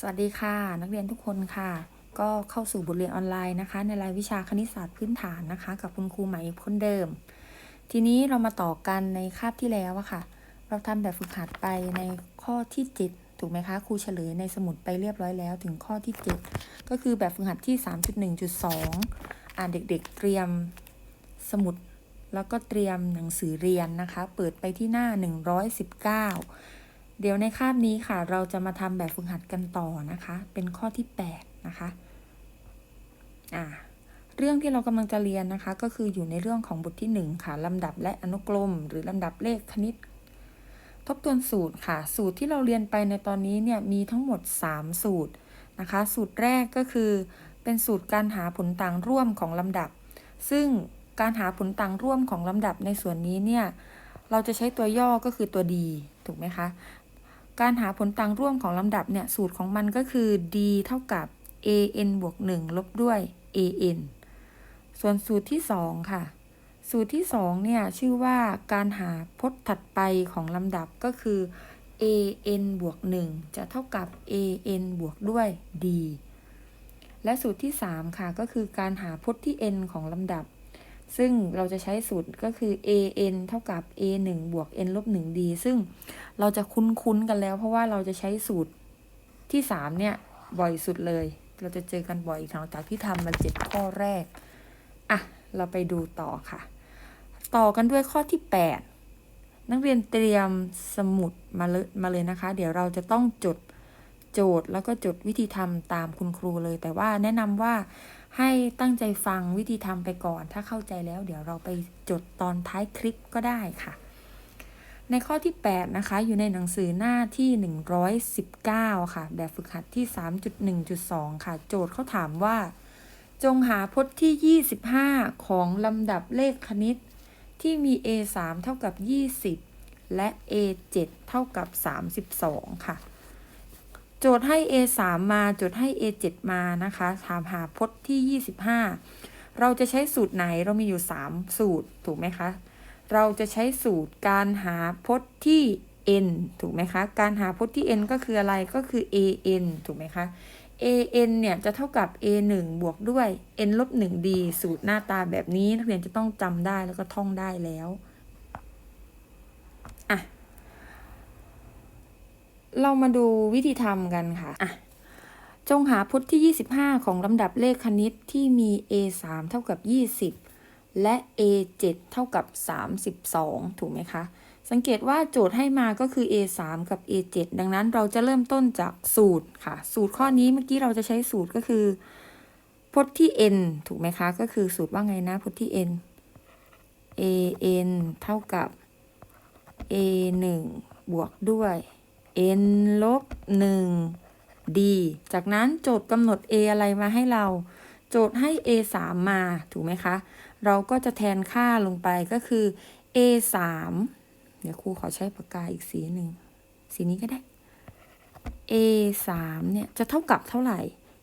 สวัสดีค่ะ นักเรียนทุกคนค่ะ ก็เข้าสู่บทเรียนออนไลน์นะคะ ในรายวิชาคณิตศาสตร์พื้นฐานนะคะ กับคุณครูใหม่คนเดิม ทีนี้เรามาต่อกันในคาบที่แล้วอะค่ะ เราทำแบบฝึกหัดไปในข้อที่ 7 ถูกไหมคะครูเฉลยในสมุดไปเรียบร้อยแล้วถึงข้อที่ 7 ก็คือแบบฝึกหัดที่ 3.1.2 อ่านเด็กๆเตรียมสมุดแล้วก็เตรียมหนังสือเรียนนะคะ เปิดไปที่หน้า 119 เดี๋ยวในคาบนี้ค่ะ เราจะมาทำแบบฝึกหัดกันต่อนะคะ เป็นข้อที่ 8 นะคะอ่าเรื่องที่เรากำลังจะเรียนนะคะ ก็คืออยู่ในเรื่องของบทที่ 1 ค่ะลำดับและอนุกรม หรือลำดับเลขคณิต ทบทวนสูตรค่ะ สูตรที่เราเรียนไปในตอนนี้เนี่ยมีทั้งหมด 3 สูตรนะคะ สูตรแรกก็คือ เป็นสูตรการหาผลต่างร่วมของลำดับ ซึ่งการหาผลต่างร่วมของลำดับในส่วนนี้เนี่ยเราจะใช้ตัวย่อก็คือตัว d ถูกไหมคะ การหาผลต่างร่วมของลำดับเนี่ยสูตรของมันก็คือ d เท่ากับ an บวก 1 ลบด้วย an ส่วนสูตรที่ 2 ค่ะ สูตรที่ 2 เนี่ย ชื่อว่าการหาพจน์ถัดไปของลำดับก็คือ an บวก 1 จะเท่ากับ an บวกด้วย d และสูตรที่ 3 ค่ะ ก็คือการหาพจน์ที่ n ของลำดับ ซึ่งเราจะใช้สูตรก็คือ an เท่ากับ a 1บวก n ลบ1 d ซึ่งเราจะคุ้นๆกันแล้ว เพราะว่าเราจะใช้สูตรที่ 3 เนี่ย บ่อยสุดเลย เราจะเจอกันบ่อยหลังจากที่ทำมาเจ็ดข้อแรก อะ เราไปดูต่อค่ะ ต่อกันด้วยข้อที่ 8 นักเรียนเตรียมสมุดมาเลยมาเลยนะคะ เดี๋ยวเราจะต้องจดโจทย์แล้วก็จดวิธีทำตามคุณครูเลย แต่ว่าแนะนำว่า ให้ตั้งใจฟังวิธีทำไปก่อน ถ้าเข้าใจแล้วเดี๋ยวเราไปจดตอนท้ายคลิปก็ได้ค่ะ ในข้อที่ 8 นะคะ อยู่ในหนังสือหน้าที่ 119 ค่ะ แบบฝึกหัดที่ 3.1.2 ค่ะ โจทย์เขาถามว่า จงหาพจน์ที่ 25 ของลำดับเลขคณิต ที่มี a 3เท่ากับ 20 และ a 7เท่ากับ 32 ค่ะ โจทย์ให้ a 3 มาโจทย์ให้ a 7 มานะคะถามหาพจน์ที่ 25 เราจะใช้สูตรไหนเรามีอยู่ 3 สูตรถูกไหมคะ เราจะใช้สูตรการหาพจน์ที่ n ถูกไหมคะ การหาพจน์ที่ n ก็คืออะไรก็คือ an ถูกไหมคะ an เนี่ยจะเท่ากับ a 1บวกด้วย n ลบ 1 d สูตรหน้าตาแบบนี้นักเรียนจะต้องจำได้แล้วก็ท่องได้แล้ว อะ เรามาดูวิธีทำกันค่ะอะ จงหาพจน์ที่ 25 ของลำดับเลขคณิตที่มี a 3เท่ากับ 20 และ a 7เท่ากับ 32 ถูกไหมคะ สังเกตว่าโจทย์ให้มาก็คือ a 3กับ a 7ดังนั้นเราจะเริ่มต้นจากสูตรค่ะ สูตรข้อนี้เมื่อกี้เราจะใช้สูตรก็คือ พจน์ที่ n ถูกไหมคะ ก็คือสูตรว่าไงนะ พจน์ที่ n a n เท่ากับ a 1บวกด้วย n ลบ1 d จากนั้นโจทย์กำหนด a อะไรมาให้เรา โจทย์ให้ a 3มาถูกไหมคะ เราก็จะแทนค่าลงไปก็คือ a 3เดี๋ยวครูขอใช้ปากกาอีกสีหนึ่ง สีนี้ก็ได้ a 3เนี่ยจะเท่ากับเท่าไหร่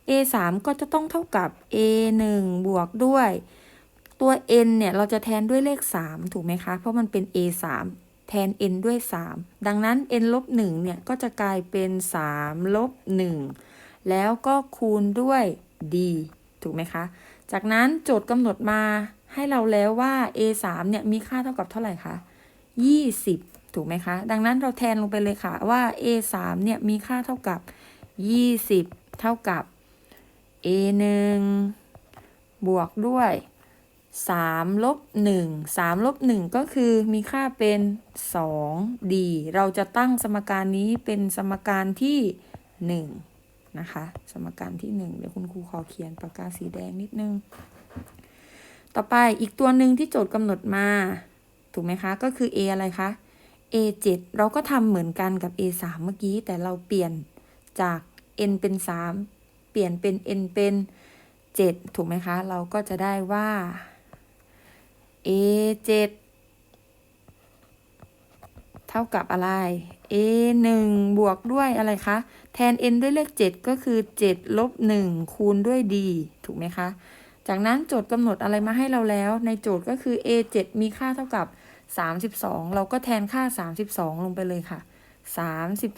a 3ก็จะต้องเท่ากับ a 1บวกด้วย ตัว n เนี่ย เราจะแทนด้วยเลข 3 ถูกไหมคะ เพราะมันเป็น a 3 แทน n ด้วย 3 ดังนั้น n ลบ1เนี่ย ก็จะกลายเป็น3ลบ1แล้วก็คูณด้วย d ถูกไหมคะ จากนั้นโจทย์กำหนดมาให้เราแล้วว่า a 3เนี่ย มีค่าเท่ากับเท่าไหร่คะ20 ถูกไหมคะ ดังนั้นเราแทนลงไปเลยค่ะว่า a 3เนี่ย มีค่าเท่ากับ 20 เท่ากับ a 1บวกด้วย 3ลบ1 3ลบ1ก็คือมีค่าเป็น 2d เราจะตั้งสมการนี้เป็นสมการที่ 1 นะคะ สมการที่ 1 เดี๋ยวคุณครูขอเขียนปากกาสีแดงนิดนึง ต่อไปอีกตัวหนึ่งที่โจทย์กำหนดมา ถูกไหมคะ ก็คือ a อะไรคะ a 7เราก็ทำเหมือนกันกับ a 3เมื่อกี้ แต่เราเปลี่ยนจาก n เป็น 3 เปลี่ยนเป็น n เป็น 7 ถูกไหมคะ เราก็จะได้ว่า a 7เท่ากับอะไร a 1บวกด้วยอะไรคะ แทน n ด้วยเลข 7 ก็คือ 7 ลบ 1 คูณด้วย d ถูกไหมคะ จากนั้นโจทย์กำหนดอะไรมาให้เราแล้ว ในโจทย์ก็คือ a 7มีค่าเท่ากับ 32 เราก็แทนค่า 32 ลงไปเลยค่ะ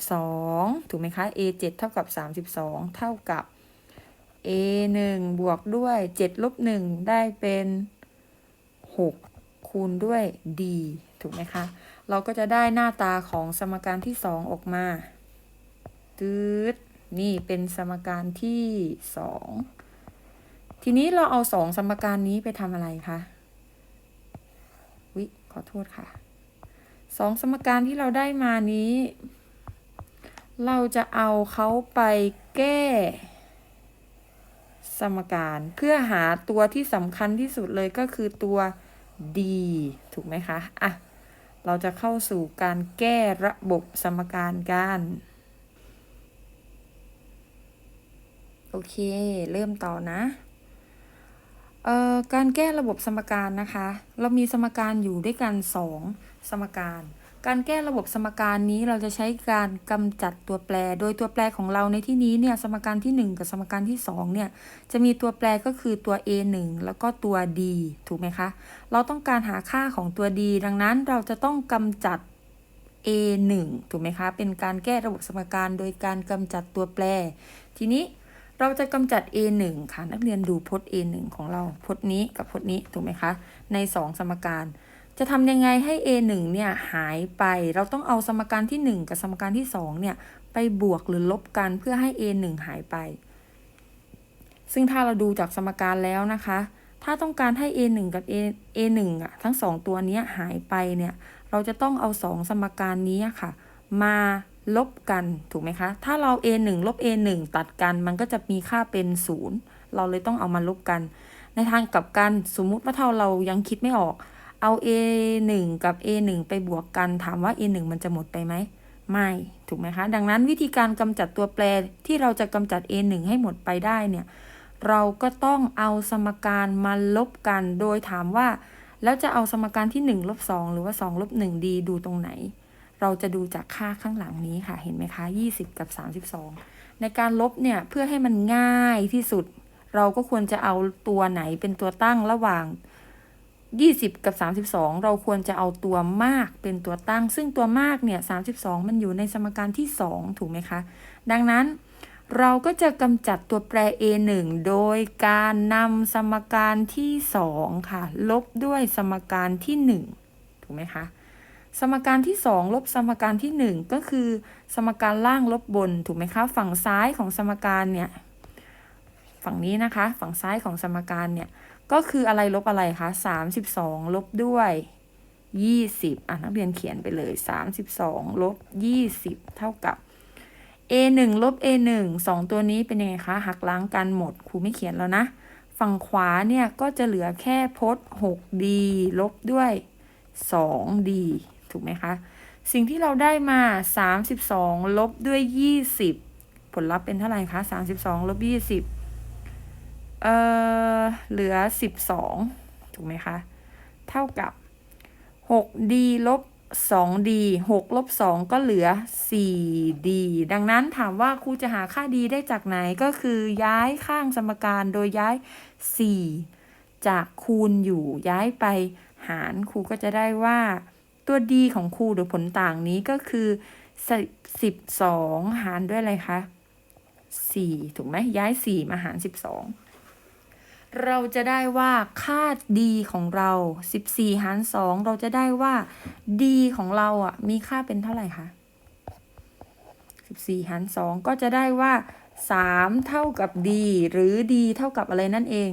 32 ถูกไหมคะ a 7เท่ากับ 32 เท่ากับ a 1บวกด้วย7ลบ1ได้เป็น 6 คูณด้วย d ถูกไหมคะ เราก็จะได้หน้าตาของสมการที่ 2 ออกมาตืดนี่เป็นสมการที่ 2 ทีนี้เราเอาสองสมการนี้ไปทำอะไรคะวิขอโทษค่ะสองสมการที่เราได้มานี้ เราจะเอาเขาไปแก้สมการเพื่อหาตัวที่สำคัญที่สุดเลยก็คือตัว d ถูกไหมคะ อะ เราจะเข้าสู่การแก้ระบบสมการกัน โอเค เริ่มต่อนะเอ่อการแก้ระบบสมการนะคะ เรามีสมการอยู่ด้วยกัน 2 สมการ การแก้ระบบสมการนี้เราจะใช้การกำจัดตัวแปร โดยตัวแปรของเราในที่นี้เนี่ยสมการที่ 1 กับสมการที่2เนี่ยจะมีตัวแปรก็คือตัว a 1แล้วก็ตัว d ถูกไหมคะ เราต้องการหาค่าของตัว d ดังนั้นเราจะต้องกำจัด a 1ถูกไหมคะ เป็นการแก้ระบบสมการโดยการกำจัดตัวแปร ทีนี้เราจะกำจัด a 1ค่ะนักเรียนดูพจน์ a 1ของเราพจน์นี้กับพจน์นี้ถูกไหมคะใน 2 สมการ จะทำยังไงให้ a 1 เนี่ยหายไป เราต้องเอาสมการที่ 1 กับสมการที่ 2 เนี่ย ไปบวกหรือลบกันเพื่อให้ a 1 หายไป ซึ่งถ้าเราดูจากสมการแล้วนะคะ ถ้าต้องการให้ a 1 กับ a a 1 อะทั้ง 2 ตัวเนี้ยหายไปเนี่ย เราจะต้องเอา 2 สมการนี้ค่ะ มาลบกันถูกไหมคะ ถ้าเรา a 1 ลบ a 1 ตัดกันมันก็จะมีค่าเป็น 0 เราเลยต้องเอามาลบกัน ในทางกลับกันสมมุติว่าถ้าเรายังคิดไม่ออก เอา a 1กับ a 1ไปบวกกัน ถามว่า a 1มันจะหมดไปไหม ไม่ ถูกไหมคะ ดังนั้นวิธีการกำจัดตัวแปรที่เราจะกำจัด a 1ให้หมดไปได้เนี่ย เราก็ต้องเอาสมการมาลบกัน โดยถามว่า แล้วจะเอาสมการที่ 1 ลบ 2 หรือว่า 2 ลบ 1 ดีดูตรงไหน เราจะดูจากค่าข้างหลังนี้ค่ะ เห็นไหมคะ 20 กับ 32 ในการลบเนี่ยเพื่อให้มันง่ายที่สุด เราก็ควรจะเอาตัวไหนเป็นตัวตั้งระหว่าง 20 กับ 32 เราควรจะเอาตัวมากเป็นตัวตั้ง ซึ่งตัวมากเนี่ย 32 มันอยู่ในสมการที่ 2 ถูกไหมคะ ดังนั้นเราก็จะกำจัดตัวแปร a 1โดยการนำสมการที่ 2 ค่ะ ลบด้วยสมการที่ 1 ถูกไหมคะ สมการที่ 2 ลบสมการที่ 1 ก็คือ สมการล่างลบบน ถูกไหมคะ ฝั่งซ้ายของสมการเนี่ย ฝั่งนี้นะคะ ฝั่งซ้ายของสมการเนี่ย ก็คืออะไรลบอะไรคะ32ลบด้วย20อะนักเรียนเขียนไปเลย32ลบ20เท่ากับ a 1ลบ a 1 2ตัวนี้เป็นยังไงคะ หักล้างกันหมดครูไม่เขียนแล้วนะ ฝั่งขวาเนี่ยก็จะเหลือแค่พจน์ 6d ลบด้วย 2d ถูกไหมคะ สิ่งที่เราได้มา 32 ลบด้วย 20 ผลลัพธ์เป็นเท่าไหร่คะ 32 ลบ 20 เอ่อเหลือ 12 ถูกไหมคะ เท่ากับ 6d ลบ 2d 6ลบ 2 ก็เหลือ 4d ดังนั้นถามว่าครูจะหาค่า d ได้จากไหนก็คือย้ายข้างสมการโดยย้าย 4 จากคูณอยู่ย้ายไปหารครูก็จะได้ว่าตัว d ของครูหรือผลต่างนี้ก็คือ12 หารด้วยอะไรคะ 4 ถูกไหมย้าย 4 มาหาร 12 เราจะได้ว่าค่า d ของเรา 14 หาร 2 เราจะได้ว่า d ของเราอะ มีค่าเป็นเท่าไหร่คะ 14 หาร 2 ก็จะได้ว่า 3 เท่ากับ d หรือ d เท่ากับอะไรนั่นเอง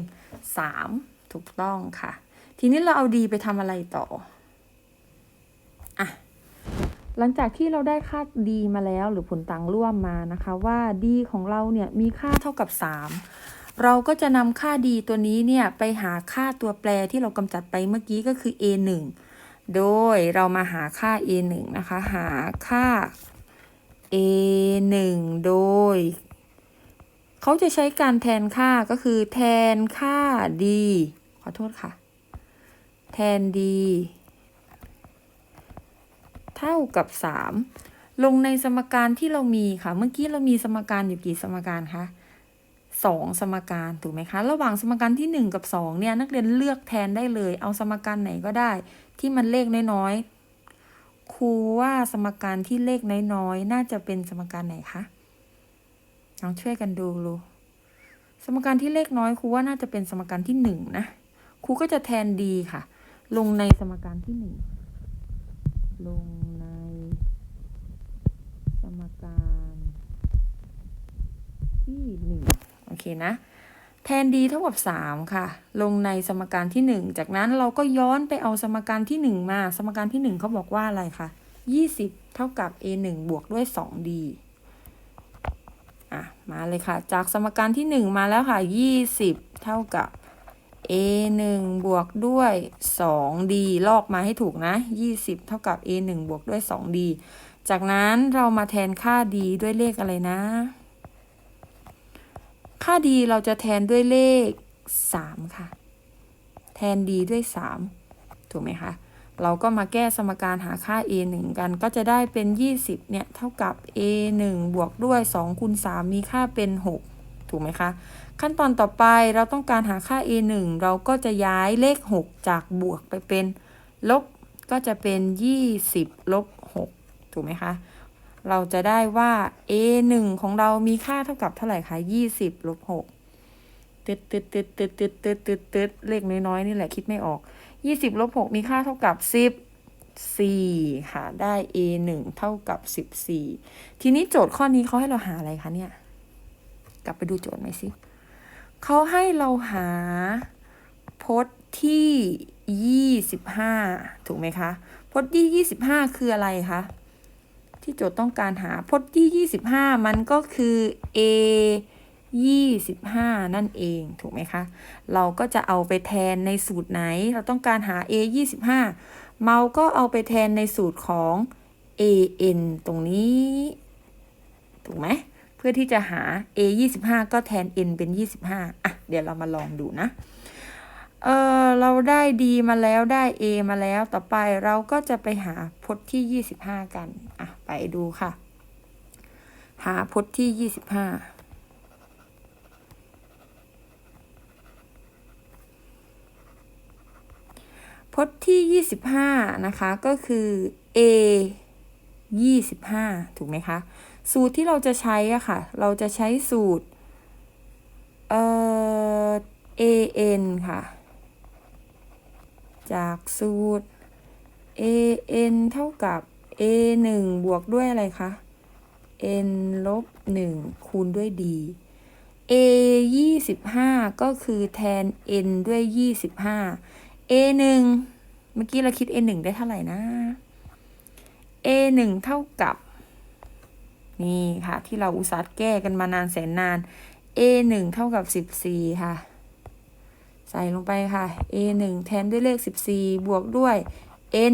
3 ถูกต้องค่ะ ทีนี้เราเอา d ไปทำอะไรต่ออะหลังจากที่เราได้ค่า d มาแล้วหรือผลต่างร่วมมานะคะ ว่า d ของเราเนี่ยมีค่าเท่ากับ 3 เราก็จะนำค่า d ตัวนี้เนี่ยไปหาค่าตัวแปรที่เรากำจัดไปเมื่อกี้ก็คือ a 1โดยเรามาหาค่า a 1นะคะ หาค่า a 1โดย เขาจะใช้การแทนค่าก็คือแทนค่า d ขอโทษค่ะ แทน d เท่ากับ 3 ลงในสมการที่เรามีค่ะ เมื่อกี้เรามีสมการอยู่กี่สมการคะ สองสมการถูกไหมคะ ระหว่างสมการที่ 1 กับ2เนี่ยนักเรียนเลือกแทนได้เลย เอาสมการไหนก็ได้ ที่มันเลขน้อยๆครูว่าสมการที่เลขน้อยๆน่าจะเป็นสมการไหนคะลองช่วยกันดูลูสมการที่เลขน้อยครูว่าน่าจะเป็นสมการที่หนึ่งนะครูก็จะแทนดีค่ะ ลงในสมการที่หนึ่งลงในสมการที่หนึ่ง เคนะ แทนดีเท่ากับสามค่ะ ลงในสมการที่หนึ่งจากนั้นเราก็ย้อนไปเอาสมการที่หนึ่งมา สมการที่หนึ่งเขาบอกว่าอะไรคะยี่สิบเท่ากับ a หนึ่งบวกด้วยสอง d อะ มาเลยค่ะ จากสมการที่หนึ่งมาแล้วค่ะยี่สิบเท่ากับ a หนึ่งบวกด้วยสอง d ลอกมาให้ถูกนะยี่สิบเท่ากับ a หนึ่งบวกด้วยสอง d จากนั้นเรามาแทนค่า d ด้วยเลขอะไรนะ ค่า d เราจะแทนด้วยเลขสามค่ะ แทน d ด้วยสามถูกไหมคะ เราก็มาแก้สมการหาค่า a 1กัน ก็จะได้เป็น 20 เนี่ย เท่ากับ a 1บวกด้วย2คูณ3มีค่าเป็น 6 ถูกไหมคะ ขั้นตอนต่อไปเราต้องการหาค่า a 1เราก็จะย้ายเลข 6 จากบวกไปเป็น ลบ ก็จะเป็น 20 ลบ 6 ถูกไหมคะ เราจะได้ว่า a 1ของเรามีค่าเท่ากับเท่าไหร่คะ20ลบ6ตึดตึดตึดตึดตึดตึดตึดตึดเลขน้อยๆนี่แหละคิดไม่ออกยี่สิบลบหกมีค่าเท่ากับสิบสี่ค่ะ ได้ a หนึ่งเท่ากับสิบสี่ทีนี้โจทย์ข้อนี้เขาให้เราหาอะไรคะเนี่ย กลับไปดูโจทย์ไหมสิเขาให้เราหาพจน์ที่ยี่สิบห้าถูกไหมคะ พจน์ที่ยี่สิบห้าคืออะไรคะ ที่โจทย์ต้องการหาพจน์ที่ยี่สิบห้ามันก็คือ a ยี่สิบห้านั่นเองถูกไหมคะ เราก็จะเอาไปแทนในสูตรไหน เราต้องการหา a ยี่สิบห้าเมาก็เอาไปแทนในสูตรของ a n ตรงนี้ ถูกไหม เพื่อที่จะหา a ยี่สิบห้าก็แทน n เป็นยี่สิบห้าอะ เดี๋ยวเรามาลองดูนะ เออเราได้ d มาแล้วได้ a มาแล้วต่อไปเราก็จะไปหาพจน์ที่ยี่สิบห้ากันอะไปดูค่ะ หาพจน์ที่ยี่สิบห้าพจน์ที่ 25 นะคะ ก็คือ a 25 ถูกไหมคะ สูตรที่เราจะใช้อะค่ะ เราจะใช้สูตร เอ่อ an ค่ะ จากสูตร an เท่ากับ a 1บวกด้วยอะไรคะ n ลบ1คูณด้วย d a 25 ก็คือแทน n ด้วย 25 a 1เมื่อกี้เราคิด a 1ได้เท่าไหร่นะ a 1เท่ากับ นี่ค่ะ ที่เราอุตส่าห์แก้กันมานานแสนนาน a 1เท่ากับ 14 ค่ะ ส่ลงไปค่ะ a 1แทนด้วยเลข 14 บวกด้วย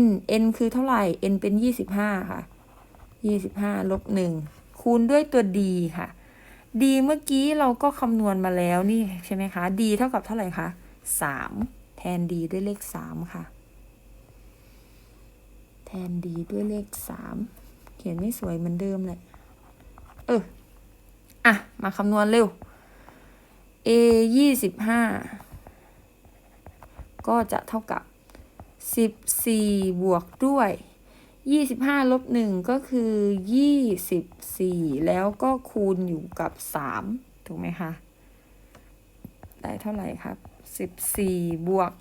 n n คือเท่าไหร่ n เป็น 25 ค่ะ 25 ลบ 1 คูณด้วยตัว d ค่ะ d เมื่อกี้เราก็คำนวณมาแล้วนี่ใช่ไหมคะ d เท่ากับเท่าไหร่คะ 3 แทน d ด้วยเลข 3 ค่ะ แทน d ด้วยเลข 3 เขียนไม่สวยเหมือนเดิมเลยเออ อะ มาคำนวณเร็ว a 25 ก็จะเท่ากับ 14 บวกด้วย 25 ลบ 1 ก็คือ 24 แล้วก็คูณอยู่กับ 3 ถูกไหมคะ ได้เท่าไหร่ครับ 14 บวก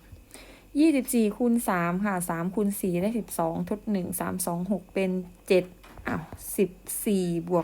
24 คูณ 3 ค่ะ 3 คูณ 4 ได้ 12 ทด 1 3 2 6 เป็น 7อ้าว14 บวก